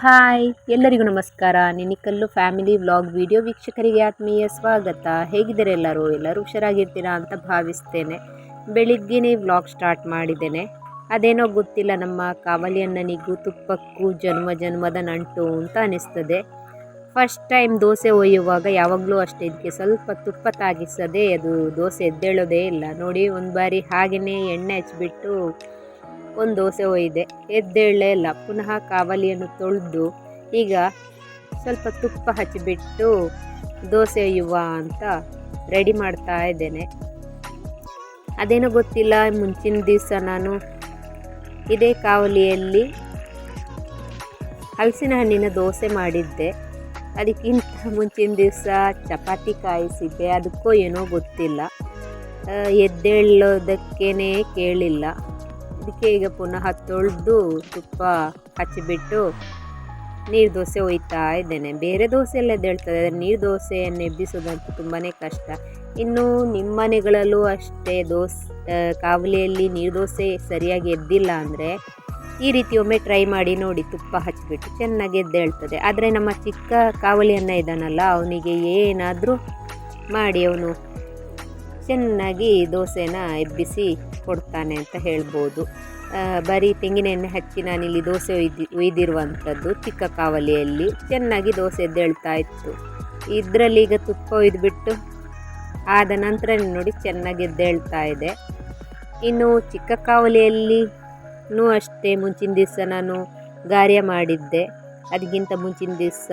Hi, ಎಲ್ಲರಿಗೂ ನಮಸ್ಕಾರ. ನಿನಿಕಲ್ಲು family vlog video ವೀಕ್ಷಕರಿಗೆ ಆತ್ಮೀಯ ಸ್ವಾಗತ. ಹೇಗಿದ್ದಾರೆ ಎಲ್ಲರೂ? ಎಲ್ಲರೂ ಹುಷಾರಾಗಿರ್ತೀರಾ ಅಂತ ಭಾವಿಸ್ತೇನೆ. ಬೆಳಿಗ್ಗೆನೇ ವ್ಲಾಗ್ ಸ್ಟಾರ್ಟ್ ಮಾಡಿದ್ದೇನೆ. ಅದೇನೋ ಗೊತ್ತಿಲ್ಲ, ನಮ್ಮ ಕಾವಲಿ ಅಣ್ಣನಿಗೂ ತುಪ್ಪಕ್ಕೂ ಜನ್ಮ ಜನ್ಮದ ನಂಟು ಅಂತ ಅನಿಸ್ತದೆ. ಫಸ್ಟ್ ಟೈಮ್ ದೋಸೆ ಒಯ್ಯುವಾಗ ಯಾವಾಗಲೂ ಅಷ್ಟೇ, ಇದಕ್ಕೆ ಸ್ವಲ್ಪ ತುಪ್ಪ ತಾಗಿಸದೆ, ಅದು ದೋಸೆ ಎದ್ದೇಳೋದೇ ಇಲ್ಲ. ನೋಡಿ ಒಂದು ಬಾರಿ ಹಾಗೆಯೇ ಎಣ್ಣೆ ಹಚ್ಬಿಟ್ಟು ಒಂದು ದೋಸೆ ಒಯ್ದೆ. ಎದ್ದೇಳಲೇ ಇಲ್ಲ ಪುನಃ ಕಾವಲಿಯನ್ನು ತೊಳೆದು ಈಗ ಸ್ವಲ್ಪ ತುಪ್ಪ ಹಚ್ಚಿಬಿಟ್ಟು ದೋಸೆ ಒಯ್ಯುವ ಅಂತ ರೆಡಿ ಮಾಡ್ತಾ ಇದ್ದೇನೆ. ಅದೇನೋ ಗೊತ್ತಿಲ್ಲ, ಮುಂಚಿನ ದಿವಸ ನಾನು ಇದೇ ಕಾವಲಿಯಲ್ಲಿ ಹಲಸಿನ ಹಣ್ಣಿನ ದೋಸೆ ಮಾಡಿದ್ದೆ. ಅದಕ್ಕಿಂತ ಮುಂಚಿನ ದಿವಸ ಚಪಾತಿ ಕಾಯಿಸಿದ್ದೆ, ಅದಕ್ಕೂ ಏನೋ ಗೊತ್ತಿಲ್ಲ. ಎದ್ದೇಳೋದಕ್ಕೇ ಕೇಳಿಲ್ಲ. ಅದಕ್ಕೆ ಈಗ ಪುನಃ ತೊಳೆದು ತುಪ್ಪ ಹಚ್ಚಿಬಿಟ್ಟು ನೀರು ದೋಸೆ ಒಯ್ತಾ ಇದ್ದೇನೆ. ಬೇರೆ ದೋಸೆ ಎಲ್ಲ ಎದ್ದೇಳ್ತದೆ ನೀರು ದೋಸೆಯನ್ನು ಎಬ್ಬಿಸೋದಂತೂ ತುಂಬಾ ಕಷ್ಟ. ಇನ್ನು ನಿಮ್ಮ ಮನೆಗಳಲ್ಲೂ ಅಷ್ಟೇ ದೋಸೆ ಕಾವಲಿಯಲ್ಲಿ ನೀರು ದೋಸೆ ಸರಿಯಾಗಿ ಎದ್ದಿಲ್ಲ ಅಂದರೆ ಈ ರೀತಿ ಒಮ್ಮೆ ಟ್ರೈ ಮಾಡಿ ನೋಡಿ ತುಪ್ಪ ಹಚ್ಚಿಬಿಟ್ಟು ಚೆನ್ನಾಗಿ ಎದ್ದೇಳ್ತದೆ. ಆದರೆ ನಮ್ಮ ಚಿಕ್ಕ ಕಾವಲಿಯನ್ನ ಇದ್ದಾನಲ್ಲ, ಅವನಿಗೆ ಏನಾದರೂ ಮಾಡಿ ಅವನು ಚೆನ್ನಾಗಿ ದೋಸೆನ ಎಬ್ಬಿಸಿ ಕೊಡ್ತಾನೆ ಅಂತ ಹೇಳ್ಬೋದು. ಬರೀ ತೆಂಗಿನ ಎಣ್ಣೆ ಹಚ್ಚಿ ನಾನಿಲ್ಲಿ ದೋಸೆ ಒಯ್ದು ಒಯ್ದಿರುವಂಥದ್ದು ಚಿಕ್ಕ ಕಾವಲಿಯಲ್ಲಿ ಚೆನ್ನಾಗಿ ದೋಸೆ ಎದ್ದೇಳ್ತಾ ಇತ್ತು. ಇದರಲ್ಲಿ ಈಗ ತುಪ್ಪ ಒಯ್ದುಬಿಟ್ಟು ಆದ ನಂತರ ನೋಡಿ ಚೆನ್ನಾಗಿ ಎದ್ದೇಳ್ತಾ ಇದೆ. ಇನ್ನು ಚಿಕ್ಕ ಕಾವಲಿಯಲ್ಲಿನೂ ಅಷ್ಟೇ ಮುಂಚಿನ ದಿವಸ ನಾನು ಗಾರ್ಯ ಮಾಡಿದ್ದೆ. ಅದಕ್ಕಿಂತ ಮುಂಚಿನ ದಿವಸ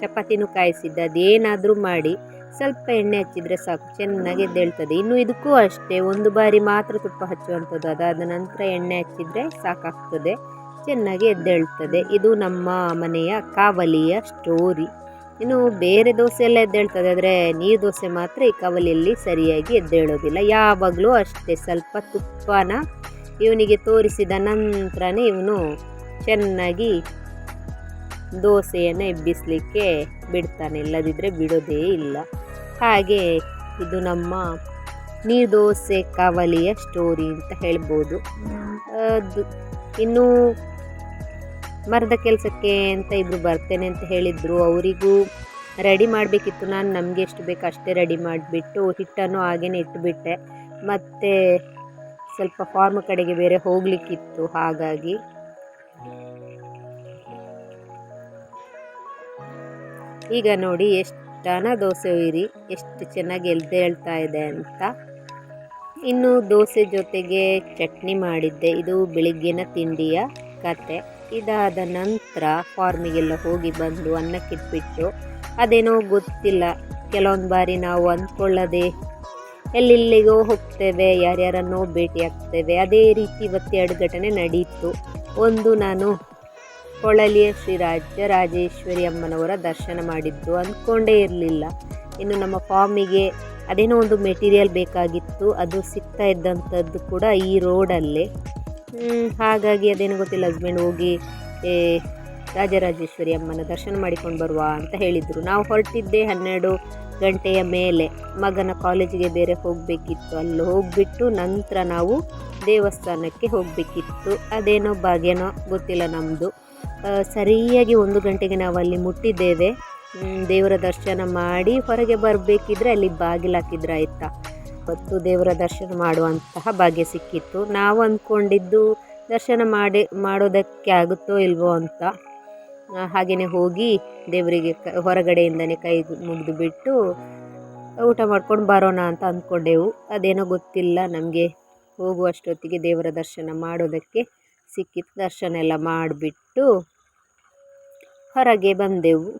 ಚಪಾತಿನೂ ಕಾಯಿಸಿದ್ದೆ. ಅದೇನಾದರೂ ಮಾಡಿ ಸ್ವಲ್ಪ ಎಣ್ಣೆ ಹಚ್ಚಿದರೆ ಸಾಕು. ಚೆನ್ನಾಗಿ ಎದ್ದೇಳ್ತದೆ. ಇನ್ನು ಇದಕ್ಕೂ ಅಷ್ಟೇ, ಒಂದು ಬಾರಿ ಮಾತ್ರ ತುಪ್ಪ ಹಚ್ಚುವಂಥದ್ದು ಅದಾದ ನಂತರ ಎಣ್ಣೆ ಹಚ್ಚಿದರೆ ಸಾಕಾಗ್ತದೆ. ಚೆನ್ನಾಗಿ ಎದ್ದೇಳ್ತದೆ. ಇದು ನಮ್ಮ ಮನೆಯ ಕಾವಲಿಯ ಸ್ಟೋರಿ ಇನ್ನು ಬೇರೆ ದೋಸೆ ಎಲ್ಲ ಎದ್ದೇಳ್ತದೆ, ಆದರೆ ನೀರು ದೋಸೆ ಮಾತ್ರ ಈ ಕಾವಲಿಯಲ್ಲಿ ಸರಿಯಾಗಿ ಎದ್ದೇಳೋದಿಲ್ಲ. ಯಾವಾಗಲೂ ಅಷ್ಟೇ, ಸ್ವಲ್ಪ ತುಪ್ಪನ ಇವನಿಗೆ ತೋರಿಸಿದ ನಂತರನೇ ಇವನು ಚೆನ್ನಾಗಿ ದೋಸೆಯನ್ನು ಎಬ್ಬಿಸಲಿಕ್ಕೆ ಬಿಡ್ತಾನೆ. ಇಲ್ಲದಿದ್ದರೆ ಬಿಡೋದೇ ಇಲ್ಲ. ಹಾಗೆ ಇದು ನಮ್ಮ ನೀರು ದೋಸೆ ಕಾವಲಿಯ ಸ್ಟೋರಿ ಅಂತ ಹೇಳ್ಬೋದು. ಅದು ಇನ್ನು ಮರದ ಕೆಲಸಕ್ಕೆ ಅಂತ ಇಬ್ಬರು ಬರ್ತೇನೆ ಅಂತ ಹೇಳಿದರು. ಅವರಿಗೂ ರೆಡಿ ಮಾಡಬೇಕಿತ್ತು. ನಾನು ನಮಗೆ ಎಷ್ಟು ಬೇಕು ಅಷ್ಟೇ ರೆಡಿ ಮಾಡಿಬಿಟ್ಟು ಹಿಟ್ಟನ್ನು ಹಾಗೇ ಇಟ್ಟುಬಿಟ್ಟೆ ಮತ್ತು ಸ್ವಲ್ಪ ಫಾರ್ಮ್ ಕಡೆಗೆ ಬೇರೆ ಹೋಗಲಿಕ್ಕಿತ್ತು, ಹಾಗಾಗಿ. ಈಗ ನೋಡಿ ಎಷ್ಟು ದನ ದೋಸೆ ಉಯ್ರಿ, ಎಷ್ಟು ಚೆನ್ನಾಗಿ ಎಲ್ದೆ ಹೇಳ್ತಾ ಇದೆ ಅಂತ. ಇನ್ನು ದೋಸೆ ಜೊತೆಗೆ ಚಟ್ನಿ ಮಾಡಿದ್ದೆ. ಇದು ಬೆಳಿಗ್ಗಿನ ತಿಂಡಿಯ ಕತೆ. ಇದಾದ ನಂತರ ಫಾರ್ಮಿಗೆಲ್ಲ ಹೋಗಿ ಬಂದು ಅನ್ನಕ್ಕಿಟ್ಬಿಟ್ಟು, ಅದೇನೋ ಗೊತ್ತಿಲ್ಲ. ಕೆಲವೊಂದು ಬಾರಿ ನಾವು ಅಂದ್ಕೊಳ್ಳದೆ ಎಲ್ಲೆಲ್ಲಿಗೋ ಹೋಗ್ತೇವೆ, ಯಾರ್ಯಾರನ್ನೋ ಭೇಟಿ ಆಗ್ತೇವೆ. ಅದೇ ರೀತಿ ಇವತ್ತೆರಡು ಘಟನೆ ನಡೀತು. ಒಂದು ನಾನು ಹೊಳಲಿಯ ಶ್ರೀ ರಾಜರಾಜೇಶ್ವರಿ ಅಮ್ಮನವರ ದರ್ಶನ ಮಾಡಿದ್ದು ಅಂದ್ಕೊಂಡೇ ಇರಲಿಲ್ಲ. ಇನ್ನು ನಮ್ಮ ಫಾರ್ಮಿಗೆ ಅದೇನೋ ಒಂದು ಮೆಟೀರಿಯಲ್ ಬೇಕಾಗಿತ್ತು, ಅದು ಸಿಗ್ತಾ ಇದ್ದಂಥದ್ದು ಕೂಡ ಈ ರೋಡಲ್ಲೇ. ಹಾಗಾಗಿ ಅದೇನೋ ಗೊತ್ತಿಲ್ಲ ಹಸ್ಬೆಂಡ್ ಹೋಗಿ ರಾಜರಾಜೇಶ್ವರಿ ಅಮ್ಮನ ದರ್ಶನ ಮಾಡಿಕೊಂಡು ಬರುವ ಅಂತ ಹೇಳಿದರು. ನಾವು ಹೊರಟಿದ್ದೆ ಹನ್ನೆರಡು ಗಂಟೆಯ ಮೇಲೆ. ಮಗನ ಕಾಲೇಜಿಗೆ ಬೇರೆ ಹೋಗಬೇಕಿತ್ತು. ಅಲ್ಲಿ ಹೋಗಿಬಿಟ್ಟು ನಂತರ ನಾವು ದೇವಸ್ಥಾನಕ್ಕೆ ಹೋಗಬೇಕಿತ್ತು. ಅದೇನೋ ಭಾಗ್ಯನೋ ಗೊತ್ತಿಲ್ಲ ನಮ್ಮದು ಸರಿಯಾಗಿ ಒಂದು ಗಂಟೆಗೆ ನಾವು ಅಲ್ಲಿ ಮುಟ್ಟಿದ್ದೇವೆ. ದೇವರ ದರ್ಶನ ಮಾಡಿ ಹೊರಗೆ ಬರಬೇಕಿದ್ರೆ ಅಲ್ಲಿ ಬಾಗಿಲು ಹಾಕಿದ್ರೆ ಆಯಿತಾ? ಹೊತ್ತು ದೇವರ ದರ್ಶನ ಮಾಡುವಂತಹ ಭಾಗ್ಯ ಸಿಕ್ಕಿತ್ತು. ನಾವು ಅಂದ್ಕೊಂಡಿದ್ದು ದರ್ಶನ ಮಾಡಿ, ಮಾಡೋದಕ್ಕೆ ಆಗುತ್ತೋ ಇಲ್ವೋ ಅಂತ. ಹಾಗೆಯೇ ಹೋಗಿ ದೇವರಿಗೆ ಕ, ಹೊರಗಡೆಯಿಂದನೇ ಕೈ ಮುಗಿದು ಬಿಟ್ಟು, ಊಟ ಮಾಡ್ಕೊಂಡು ಬರೋಣ ಅಂತ ಅಂದ್ಕೊಂಡೆವು. ಅದೇನೋ ಗೊತ್ತಿಲ್ಲ, ನಮಗೆ ಹೋಗುವಷ್ಟೊತ್ತಿಗೆ ದೇವರ ದರ್ಶನ ಮಾಡೋದಕ್ಕೆ ಸಿಕ್ಕಿತ್ತು. ದರ್ಶನ ಎಲ್ಲ ಮಾಡಿಬಿಟ್ಟು ಹೊರಗೆ ಬಂದೆವು.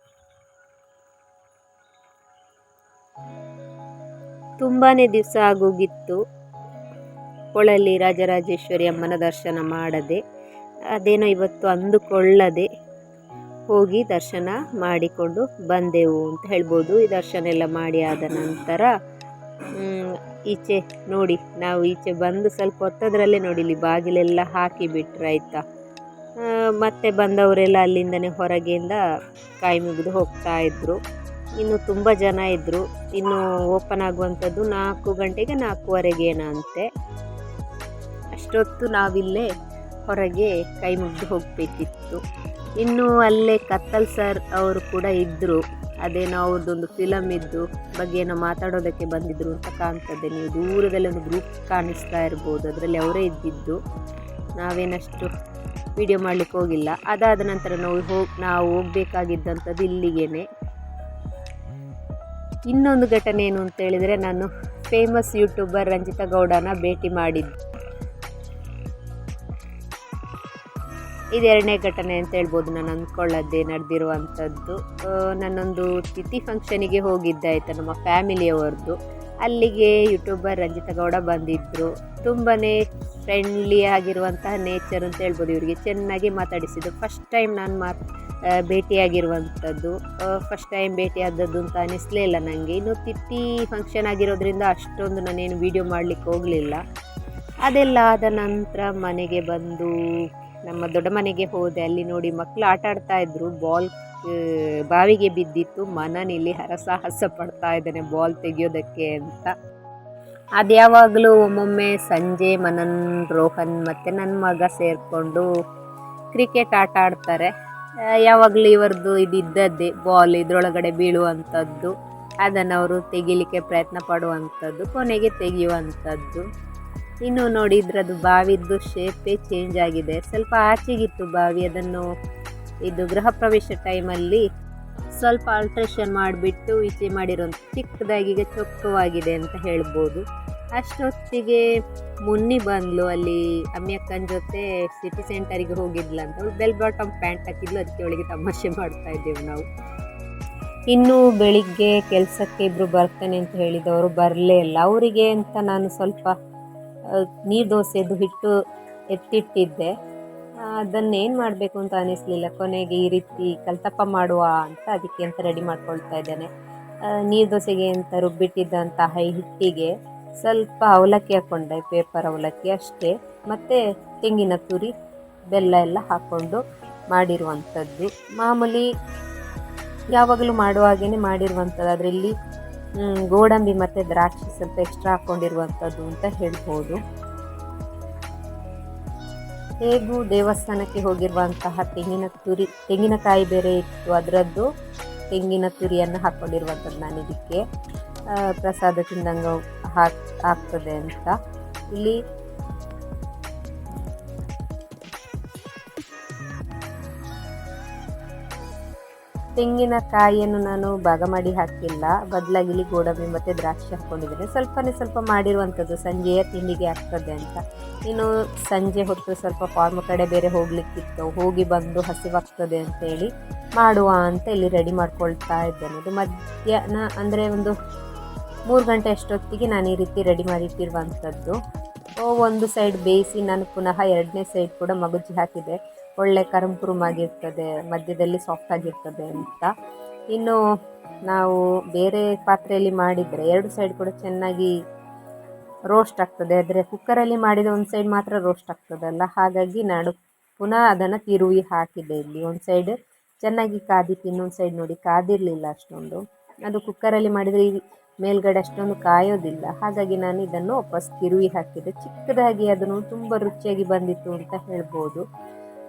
ತುಂಬಾ ದಿವಸ ಆಗೋಗಿತ್ತು. ಕೊಳಲಿ ರಾಜರಾಜೇಶ್ವರಿ ಅಮ್ಮನ ದರ್ಶನ ಮಾಡದೆ, ಅದೇನೋ ಇವತ್ತು ಅಂದುಕೊಳ್ಳದೆ ಹೋಗಿ ದರ್ಶನ ಮಾಡಿಕೊಂಡು ಬಂದೆವು ಅಂತ ಹೇಳ್ಬೋದು. ಈ ದರ್ಶನ ಎಲ್ಲ ಮಾಡಿ ಆದ ನಂತರ ಈಚೆ ನೋಡಿ, ನಾವು ಈಚೆ ಬಂದು ಸ್ವಲ್ಪ ಹೊತ್ತದ್ರಲ್ಲೇ ನೋಡಿ, ಇಲ್ಲಿ ಬಾಗಿಲೆಲ್ಲ ಹಾಕಿ ಆಯಿತಾ? ಮತ್ತೆ ಬಂದವರೆಲ್ಲ ಅಲ್ಲಿಂದನೇ ಹೊರಗಿಂದ ಕಾಯಿ ಮುಗಿದು ಹೋಗ್ತಾ ಇದ್ದರು ಇನ್ನು ತುಂಬ ಜನ ಇದ್ದರು ಇನ್ನು ಓಪನ್ ಆಗುವಂಥದ್ದು ನಾಲ್ಕು ಗಂಟೆಗೆ ನಾಲ್ಕೂವರೆಗೇನಂತೆ ಅಷ್ಟೊತ್ತು ನಾವಿಲ್ಲೇ ಹೊರಗೆ ಕೈ ಮುಗಿದು ಹೋಗಬೇಕಿತ್ತು. ಇನ್ನು ಅಲ್ಲೇ ಕತ್ತಲ್ ಸರ್ ಅವರು ಕೂಡ ಇದ್ದರು ಅದೇನೋ ಅವ್ರದ್ದೊಂದು ಫಿಲಮ್ ಇದ್ದು, ಬಗ್ಗೆ ಏನೋ ಮಾತಾಡೋದಕ್ಕೆ ಬಂದಿದ್ದರು ಅಂತ ಕಾಣ್ತದೆ. ನೀವು ದೂರದಲ್ಲಿ ಒಂದು ಗ್ರೂಪ್ ಕಾಣಿಸ್ತಾ ಇರ್ಬೋದು. ಅದರಲ್ಲಿ ಅವರೇ ಇದ್ದಿದ್ದು. ನಾವೇನಷ್ಟು ವಿಡಿಯೋ ಮಾಡಲಿಕ್ಕೆ ಹೋಗಿಲ್ಲ. ಅದಾದ ನಂತರ ನಾವು ಹೋಗಿ ನಾವು ಹೋಗಬೇಕಾಗಿದ್ದಂಥದ್ದು ಇಲ್ಲಿಗೇನೆ. ಇನ್ನೊಂದು ಘಟನೆ ಏನು ಅಂತ ಹೇಳಿದರೆ ನಾನು ಫೇಮಸ್ ಯೂಟ್ಯೂಬರ್ ರಂಜಿತಾ ಗೌಡನ ಭೇಟಿ ಮಾಡಿದ್ದು. ಇದೆರಡನೇ ಘಟನೆ ಅಂತ ಹೇಳ್ಬೋದು. ನಾನು ಅಂದ್ಕೊಳ್ಳೋದೇ ನಡೆದಿರುವಂಥದ್ದು. ನನ್ನೊಂದು ತಿಥಿ ಫಂಕ್ಷನಿಗೆ ಹೋಗಿದ್ದೆ ನಮ್ಮ ಫ್ಯಾಮಿಲಿಯವರದ್ದು ಅಲ್ಲಿಗೆ ಯೂಟ್ಯೂಬರ್ ರಂಜಿತ ಗೌಡ ಬಂದಿದ್ದರು ತುಂಬಾ ಫ್ರೆಂಡ್ಲಿ ಆಗಿರುವಂತಹ ನೇಚರ್ ಅಂತ ಹೇಳ್ಬೋದು ಇವರಿಗೆ. ಚೆನ್ನಾಗಿ ಮಾತಾಡಿಸಿದ್ದು. ಫಸ್ಟ್ ಟೈಮ್ ನಾನು ಮಾ ಭೇಟಿಯಾಗಿರುವಂಥದ್ದು. ಫಸ್ಟ್ ಟೈಮ್ ಭೇಟಿಯಾದದ್ದು ಅಂತ ಅನ್ನಿಸ್ಲೇ ಇಲ್ಲ ನನಗೆ ಇನ್ನು ತಿಟ್ಟಿ ಫಂಕ್ಷನ್ ಆಗಿರೋದ್ರಿಂದ ಅಷ್ಟೊಂದು ನಾನೇನು ವೀಡಿಯೋ ಮಾಡಲಿಕ್ಕೆ ಹೋಗಲಿಲ್ಲ. ಅದೆಲ್ಲ ಆದ ನಂತರ ಮನೆಗೆ ಬಂದು, ನಮ್ಮ ದೊಡ್ಡ ಮನೆಗೆ ಹೋದೆ. ಅಲ್ಲಿ ನೋಡಿ ಮಕ್ಕಳು ಆಟ ಆಡ್ತಾ ಬಾಲ್ ಬಾವಿಗೆ ಬಿದ್ದಿತ್ತು. ಮನನಿಲ್ಲಿ ಹರಸಾಹಸ ಪಡ್ತಾ ಇದ್ದಾನೆ ಬಾಲ್ ತೆಗೆಯೋದಕ್ಕೆ ಅಂತ. ಅದು ಯಾವಾಗಲೂ ಒಮ್ಮೊಮ್ಮೆ ಸಂಜೆ ಮನನ್, ರೋಹನ್ ಮತ್ತು ನನ್ನ ಮಗ ಸೇರಿಕೊಂಡು ಕ್ರಿಕೆಟ್ ಆಟ ಆಡ್ತಾರೆ. ಯಾವಾಗಲೂ ಇವರದ್ದು ಇದಿದ್ದದ್ದೇ ಇದ್ದದ್ದೇ ಬಾಲ್ ಇದರೊಳಗಡೆ ಬೀಳುವಂಥದ್ದು, ಅದನ್ನು ಅವರು ತೆಗಿಲಿಕ್ಕೆ ಪ್ರಯತ್ನ ಪಡುವಂಥದ್ದು, ಕೊನೆಗೆ ತೆಗೆಯುವಂಥದ್ದು. ಇನ್ನು ನೋಡಿದ್ರೆ ಅದು ಬಾವಿದ್ದು ಶೇಪೇ ಚೇಂಜ್ ಆಗಿದೆ. ಸ್ವಲ್ಪ ಆಚೆಗಿತ್ತು ಬಾವಿ, ಅದನ್ನು ಇದು ಗೃಹ ಪ್ರವೇಶ ಟೈಮಲ್ಲಿ ಸ್ವಲ್ಪ ಆಲ್ಟ್ರೇಷನ್ ಮಾಡಿಬಿಟ್ಟು ಈಚೆ ಮಾಡಿರೋಂಥ ಚಿಕ್ಕದಾಗಿ ಚೊಕ್ಕವಾಗಿದೆ ಅಂತ ಹೇಳ್ಬೋದು. ಅಷ್ಟೊತ್ತಿಗೆ ಮುನ್ನಿ ಬಂದ್ಲು ಅಲ್ಲಿ ಅಮ್ಮಿಯಕ್ಕನ ಜೊತೆ ಸಿಟಿ ಸೆಂಟರಿಗೆ ಹೋಗಿದ್ಲಂತ ಅವಳು ಬೆಲ್ ಬಾಟಮ್ ಪ್ಯಾಂಟ್ ಹಾಕಿದ್ಲು, ಅದಕ್ಕೆ ಅವಳಿಗೆ ತಮಾಷೆ ಮಾಡ್ತಾ ಇದ್ದೇವೆ ನಾವು. ಇನ್ನು ಬೆಳಿಗ್ಗೆ ಕೆಲಸಕ್ಕೆ ಇಬ್ಬರು ಬರ್ತಾನೆ ಅಂತ ಹೇಳಿದವರು ಬರಲೇ ಇಲ್ಲ. ಅವರಿಗೆ ಅಂತ ನಾನು ಸ್ವಲ್ಪ ನೀರು ದೋಸೆದು ಹಿಟ್ಟು ಎತ್ತಿಟ್ಟಿದ್ದೆ. ಅದನ್ನೇನು ಮಾಡಬೇಕು ಅಂತ ಅನ್ನಿಸ್ಲಿಲ್ಲ ಕೊನೆಗೆ ಈ ರೀತಿ ಕಲ್ತಪ್ಪ ಮಾಡುವ ಅಂತ ಅದಕ್ಕೆ ಅಂತ ರೆಡಿ ಮಾಡ್ಕೊಳ್ತಾ ಇದ್ದೇನೆ. ನೀರು ದೋಸೆಗೆ ಅಂತ ರುಬ್ಬಿಟ್ಟಿದ್ದಂತಹ ಹಿಟ್ಟಿಗೆ ಸ್ವಲ್ಪ ಅವಲಕ್ಕಿ ಹಾಕ್ಕೊಂಡೆ ಪೇಪರ್ ಅವಲಕ್ಕಿ ಅಷ್ಟೇ. ಮತ್ತು ತೆಂಗಿನ ತುರಿ, ಬೆಲ್ಲ ಎಲ್ಲ ಹಾಕ್ಕೊಂಡು ಮಾಡಿರುವಂಥದ್ದು. ಮಾಮೂಲಿ ಯಾವಾಗಲೂ ಮಾಡುವ ಮಾಡುವಾಗೇ ಮಾಡಿರುವಂಥದ್ದು ಅದರಲ್ಲಿ ಗೋಡಂಬಿ ಮತ್ತು ದ್ರಾಕ್ಷಿ ಸ್ವಲ್ಪ ಎಕ್ಸ್ಟ್ರಾ ಹಾಕ್ಕೊಂಡಿರುವಂಥದ್ದು ಅಂತ ಹೇಳ್ಬೋದು. ಹೇಗೂ ದೇವಸ್ಥಾನಕ್ಕೆ ಹೋಗಿರುವಂತಹ ತೆಂಗಿನ ತುರಿ, ತೆಂಗಿನಕಾಯಿ ಬೇರೆ ಇತ್ತು. ಅದರದ್ದು ತೆಂಗಿನ ತುರಿಯನ್ನು ಹಾಕ್ಕೊಂಡಿರುವಂಥದ್ದು ನಾನು ಇದಕ್ಕೆ. ಪ್ರಸಾದ ತಿಂದಂಗೆ ಹಾಕ್, ಆಗ್ತದೆ ಅಂತ. ಇಲ್ಲಿ ತೆಂಗಿನಕಾಯಿಯನ್ನು ನಾನು ಭಾಗ ಮಾಡಿ ಹಾಕಿಲ್ಲ. ಇಲ್ಲಿ ಗೋಡಂಬಿ ಮತ್ತು ದ್ರಾಕ್ಷಿ ಹಾಕ್ಕೊಂಡಿದ್ದೇನೆ ಸ್ವಲ್ಪನೇ ಸ್ವಲ್ಪ ಮಾಡಿರುವಂಥದ್ದು ಸಂಜೆಯ ತಿಂಡಿಗೆ ಆಗ್ತದೆ ಅಂತ. ಇನ್ನು ಸಂಜೆ ಹೊತ್ತು ಸ್ವಲ್ಪ ಫಾರ್ಮ್ ಕಡೆ ಬೇರೆ ಹೋಗ್ಲಿಕ್ಕಿತ್ತು. ಹೋಗಿ ಬಂದು ಹಸಿವಾಗ್ತದೆ ಅಂತೇಳಿ ಮಾಡುವ ಅಂತ ಇಲ್ಲಿ ರೆಡಿ ಮಾಡ್ಕೊಳ್ತಾ ಇದ್ದೇನೆ. ಇದು ಮಧ್ಯಾಹ್ನ ಅಂದರೆ ಒಂದು ಮೂರು ಗಂಟೆ ಅಷ್ಟೊತ್ತಿಗೆ ನಾನು ಈ ರೀತಿ ರೆಡಿ ಮಾಡಿಟ್ಟಿರುವಂಥದ್ದು. ಒಂದು ಸೈಡ್ ಬೇಯಿಸಿ ನಾನು ಪುನಃ ಎರಡನೇ ಸೈಡ್ ಕೂಡ ಮಗುಜಿ ಹಾಕಿದೆ. ಒಳ್ಳೆ ಕರುಮ್ ಆಗಿರ್ತದೆ, ಮಧ್ಯದಲ್ಲಿ ಸಾಫ್ಟ್ ಆಗಿರ್ತದೆ ಅಂತ. ಇನ್ನು ನಾವು ಬೇರೆ ಪಾತ್ರೆಯಲ್ಲಿ ಮಾಡಿದರೆ ಎರಡು ಸೈಡ್ ಕೂಡ ಚೆನ್ನಾಗಿ ರೋಸ್ಟ್ ಆಗ್ತದೆ. ಆದರೆ ಕುಕ್ಕರಲ್ಲಿ ಮಾಡಿದ ಒಂದು ಸೈಡ್ ಮಾತ್ರ ರೋಸ್ಟ್ ಆಗ್ತದಲ್ಲ ಹಾಗಾಗಿ ನಾನು ಪುನಃ ಅದನ್ನು ತಿರುವಿ ಹಾಕಿದೆ ಇಲ್ಲಿ. ಒಂದು ಸೈಡ್ ಚೆನ್ನಾಗಿ ಕಾದಿತ್ತು ಇನ್ನೊಂದು ಸೈಡ್ ನೋಡಿ ಕಾದಿರಲಿಲ್ಲ ಅಷ್ಟೊಂದು. ಅದು ಕುಕ್ಕರಲ್ಲಿ ಮಾಡಿದರೆ ಈ ಮೇಲ್ಗಡೆ ಅಷ್ಟೊಂದು ಕಾಯೋದಿಲ್ಲ. ಹಾಗಾಗಿ ನಾನು ಇದನ್ನು ವಾಪಸ್ ತಿರುವಿ ಹಾಕಿದೆ. ಚಿಕ್ಕದಾಗಿ ಅದನ್ನು ತುಂಬ ರುಚಿಯಾಗಿ ಬಂದಿತ್ತು ಅಂತ ಹೇಳ್ಬೋದು.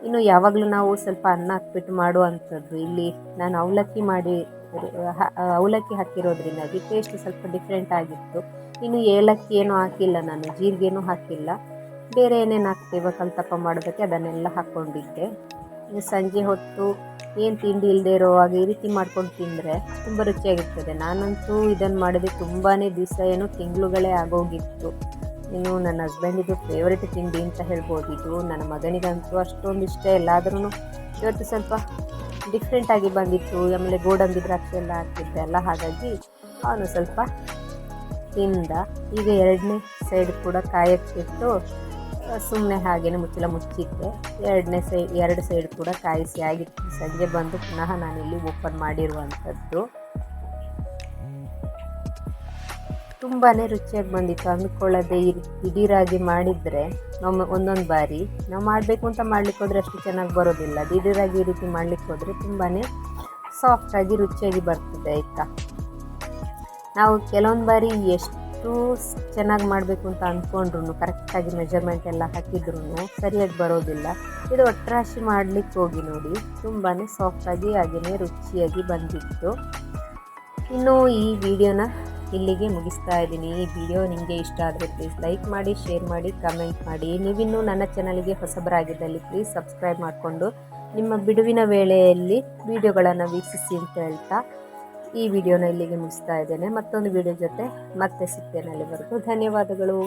ಇನ್ನು ಯಾವಾಗಲೂ ನಾವು ಸ್ವಲ್ಪ ಅನ್ನ ಹಾಕ್ಬಿಟ್ಟು ಮಾಡುವಂಥದ್ದು. ಇಲ್ಲಿ ನಾನು ಅವಲಕ್ಕಿ ಮಾಡಿ ಅವಲಕ್ಕಿ ಹಾಕಿರೋದ್ರಿಂದಾಗಿ ಟೇಸ್ಟ್ ಸ್ವಲ್ಪ ಡಿಫ್ರೆಂಟ್ ಆಗಿತ್ತು. ಇನ್ನು ಏಲಕ್ಕಿ ಏನೂ ಹಾಕಿಲ್ಲ ನಾನು, ಜೀರಿಗೆನೂ ಹಾಕಿಲ್ಲ. ಬೇರೆ ಏನೇನು ಹಾಕ್ತೇವೆ ಕಲ್ತಪ್ಪ ಮಾಡೋದಕ್ಕೆ ಅದನ್ನೆಲ್ಲ ಹಾಕ್ಕೊಂಡಿದ್ದೆ. ಸಂಜೆ ಹೊತ್ತು ಏನು ತಿಂಡಿ ಇಲ್ಲದೆ ಇರೋವಾಗ ಈ ರೀತಿ ಮಾಡ್ಕೊಂಡು ತಿಂದರೆ ತುಂಬ ರುಚಿಯಾಗಿರ್ತದೆ. ನಾನಂತೂ ಇದನ್ನು ಮಾಡಿದೆ ತುಂಬಾ ದಿವಸ ಏನು ತಿಂಗಳುಗಳೇ ಆಗೋಗಿತ್ತು. ಇನ್ನು ನನ್ನ ಹಸ್ಬೆಂಡಿದು ಫೇವ್ರೆಟ್ ತಿಂಡಿ ಅಂತ ಹೇಳ್ಬೋದು ಇದು ನನ್ನ ಮಗನಿಗಂತೂ ಅಷ್ಟೊಂದು ಇಷ್ಟ ಇಲ್ಲ. ಆದ್ರೂ ಇವತ್ತು ಸ್ವಲ್ಪ ಡಿಫ್ರೆಂಟಾಗಿ ಬಂದಿತ್ತು. ಆಮೇಲೆ ಗೋಡಂಬಿ ದ್ರಾಕ್ಷಿ ಎಲ್ಲ ಹಾಕಿದ್ದೆ ಅಲ್ಲ, ಹಾಗಾಗಿ ಅವನು ಸ್ವಲ್ಪ ತಿಂದ. ಈಗ ಎರಡನೇ ಸೈಡ್ ಕೂಡ ಕಾಯಕ್ಕಿಟ್ಟು ಸುಮ್ಮನೆ ಹಾಗೇನೆ ಮುಚ್ಚಲ ಮುಚ್ಚಿದ್ದೆ. ಎರಡನೇ ಸೈಡ್ ಎರಡು ಸೈಡ್ ಕೂಡ ಕಾಯಿಸಿ ಆಗಿತ್ತು. ಸಂಜೆ ಬಂದು ಪುನಃ ನಾನಿಲ್ಲಿ ಓಪನ್ ಮಾಡಿರುವಂಥದ್ದು. ತುಂಬಾ ರುಚಿಯಾಗಿ ಬಂದಿತ್ತು. ಅಂದ್ಕೊಳ್ಳದೆ ದಿಢೀರಾಗಿ ಮಾಡಿದರೆ ನಮ್ಮ ಒಂದೊಂದು ಬಾರಿ. ನಾವು ಮಾಡಬೇಕು ಅಂತ ಮಾಡ್ಲಿಕ್ಕೆ ಹೋದರೆ ಅಷ್ಟು ಚೆನ್ನಾಗಿ ಬರೋದಿಲ್ಲ. ದಿಢೀರಾಗಿ ಈ ರೀತಿ ಮಾಡ್ಲಿಕ್ಕೆ ಹೋದರೆ ತುಂಬಾ ಸಾಫ್ಟಾಗಿ ರುಚಿಯಾಗಿ ಬರ್ತದೆ, ಆಯಿತಾ? ನಾವು ಕೆಲವೊಂದು ಬಾರಿ ಎಷ್ಟು ಚೆನ್ನಾಗಿ ಮಾಡಬೇಕು ಅಂತ ಅಂದ್ಕೊಂಡ್ರು ಕರೆಕ್ಟಾಗಿ ಮೆಜರ್ಮೆಂಟ್ ಎಲ್ಲ ಹಾಕಿದ್ರು ಸರಿಯಾಗಿ ಬರೋದಿಲ್ಲ. ಇದು ಒಟ್ಟರಾಶಿ ಮಾಡಲಿಕ್ಕೆ ಹೋಗಿ ನೋಡಿ ತುಂಬಾ ಸಾಫ್ಟಾಗಿ ಹಾಗೆಯೇ ರುಚಿಯಾಗಿ ಬಂದಿತ್ತು. ಇನ್ನು ಈ ವಿಡಿಯೋನ ಇಲ್ಲಿಗೆ ಮುಗಿಸ್ತಾ ಇದ್ದೀನಿ. ಈ ವಿಡಿಯೋ ನಿಮಗೆ ಇಷ್ಟ ಆದರೆ ಪ್ಲೀಸ್ ಲೈಕ್ ಮಾಡಿ ಶೇರ್ ಮಾಡಿ ಕಮೆಂಟ್ ಮಾಡಿ. ನೀವಿನ್ನೂ ನನ್ನ ಚಾನಲ್ಗೆ ಹೊಸಬರಾಗಿದ್ದಲ್ಲಿ ಪ್ಲೀಸ್ ಸಬ್ಸ್ಕ್ರೈಬ್ ಮಾಡಿಕೊಂಡು ನಿಮ್ಮ ಬಿಡುವಿನ ವೇಳೆಯಲ್ಲಿ ವಿಡಿಯೋಗಳನ್ನು ವೀಕ್ಷಿಸಿ ಅಂತ ಹೇಳ್ತಾ ಈ ವಿಡಿಯೋನ ಇಲ್ಲಿಗೆ ಮುಗಿಸ್ತಾ ಇದ್ದೇನೆ. ಮತ್ತೊಂದು ವಿಡಿಯೋ ಜೊತೆ ಮತ್ತೆ ಸಿಗ್ತೇನೆ ಅಲ್ಲಿವರೆಗೂ. ಧನ್ಯವಾದಗಳು.